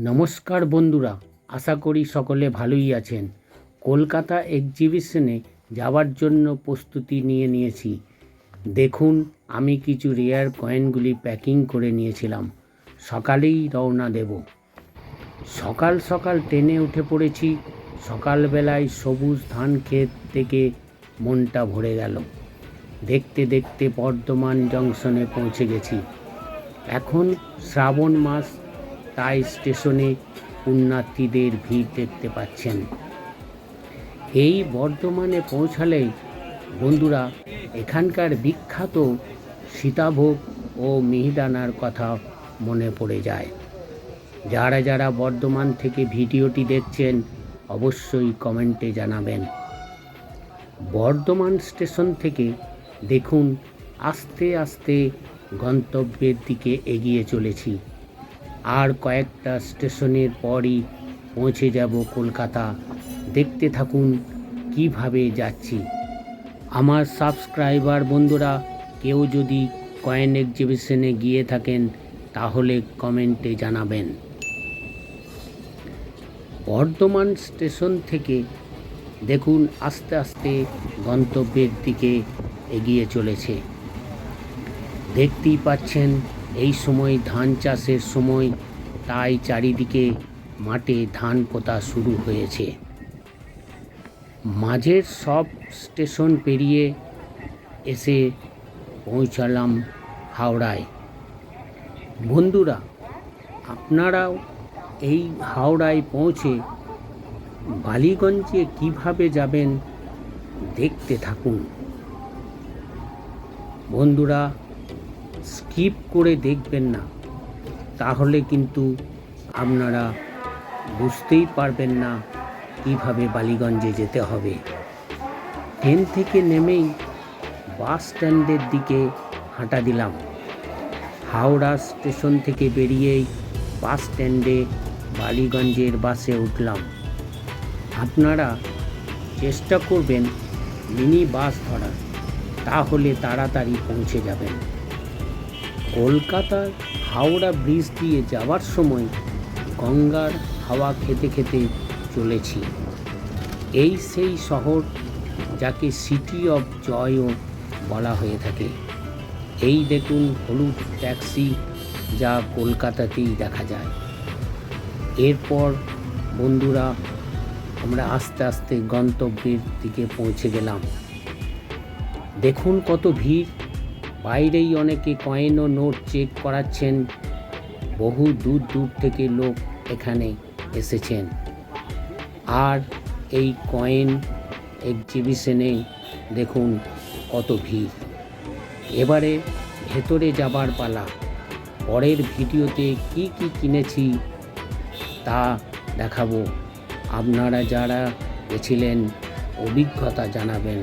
নমস্কার বন্ধুরা, আশা করি সকলে ভালোই আছেন। কলকাতা এক্সিবিশনে যাওয়ার জন্য প্রস্তুতি নিয়ে নিয়েছি। দেখুন, আমি কিছু রেয়ার কয়েনগুলি প্যাকিং করে নিয়েছিলাম। সকালেই রওনা দেব। সকাল সকাল ট্রেনে উঠে পড়েছি। সকালবেলায় সবুজ ধান ক্ষেত থেকে মনটা ভরে গেল। দেখতে দেখতে বর্ধমান জংশনে পৌঁছে গেছি। এখন শ্রাবণ মাস তাই স্টেশনে পুণ্যার্থীদের ভিড় দেখতে পাচ্ছেন। এই বর্ধমানে পৌঁছালেই বন্ধুরা, এখানকার বিখ্যাত সীতাভোগ ও মিহিদানার কথা মনে পড়ে যায়। যারা যারা বর্ধমান থেকে ভিডিওটি দেখছেন, অবশ্যই কমেন্টে জানাবেন। বর্ধমান স্টেশন থেকে দেখুন, আস্তে আস্তে গন্তব্যের দিকে এগিয়ে চলেছি। আর কয়েকটা স্টেশনের পরই পৌঁছে যাব কলকাতা। দেখতে থাকুন কীভাবে যাচ্ছি। আমার সাবস্ক্রাইবার বন্ধুরা, কেউ যদি কয়েন এক্সিবিশনে গিয়ে থাকেন, তাহলে কমেন্টে জানাবেন। বর্ধমান স্টেশন থেকে দেখুন আস্তে আস্তে গন্তব্যের দিকে এগিয়ে চলেছে। দেখতেই পাচ্ছেন এই সময় ধান চাষের সময় তাই চারিদিকে মাঠে ধান পোতা শুরু হয়েছে। মাঝের সব স্টেশন পেরিয়ে এসে পৌঁছালাম হাওড়ায়। বন্ধুরা, আপনারাও এই হাওড়ায় পৌঁছে বালিগঞ্জে কীভাবে যাবেন দেখতে থাকুন। বন্ধুরা স্কিপ করে দেখবেন না, তাহলে কিন্তু আপনারা বুঝতেই পারবেন না কীভাবে বালিগঞ্জে যেতে হবে। ট্রেন থেকে নেমেই বাস স্ট্যান্ডের দিকে হাঁটা দিলাম। হাওড়া স্টেশন থেকে বেরিয়েই বাস স্ট্যান্ডে বালিগঞ্জের বাসে উঠলাম। আপনারা চেষ্টা করবেন মিনি বাস ধরার, তাহলে তাড়াতাড়ি পৌঁছে যাবেন। কলকাতার হাওড়া ব্রিজ দিয়ে যাওয়ার সময় গঙ্গার হাওয়া খেতে খেতে চলেছি। এই সেই শহর যাকে সিটি অফ জয়ও বলা হয়ে থাকে। এই দেখুন হলুদ ট্যাক্সি যা কলকাতাতেই দেখা যায়। এরপর বন্ধুরা, আমরা আস্তে আস্তে গন্তব্যের দিকে পৌঁছে গেলাম। দেখুন কত ভিড়। বাইরেই অনেকে কয়েন ও নোট চেক করাচ্ছেন। বহু দূর দূর থেকে লোক এখানে এসেছেন। আর এই কয়েন এক্সিবিশনে দেখুন কত ভিড়। এবারে ভেতরে যাবার পালা। পরের ভিডিওতে কি কি কিনেছি তা দেখাবো। আপনারা যারা গেছিলেন, অভিজ্ঞতা জানাবেন।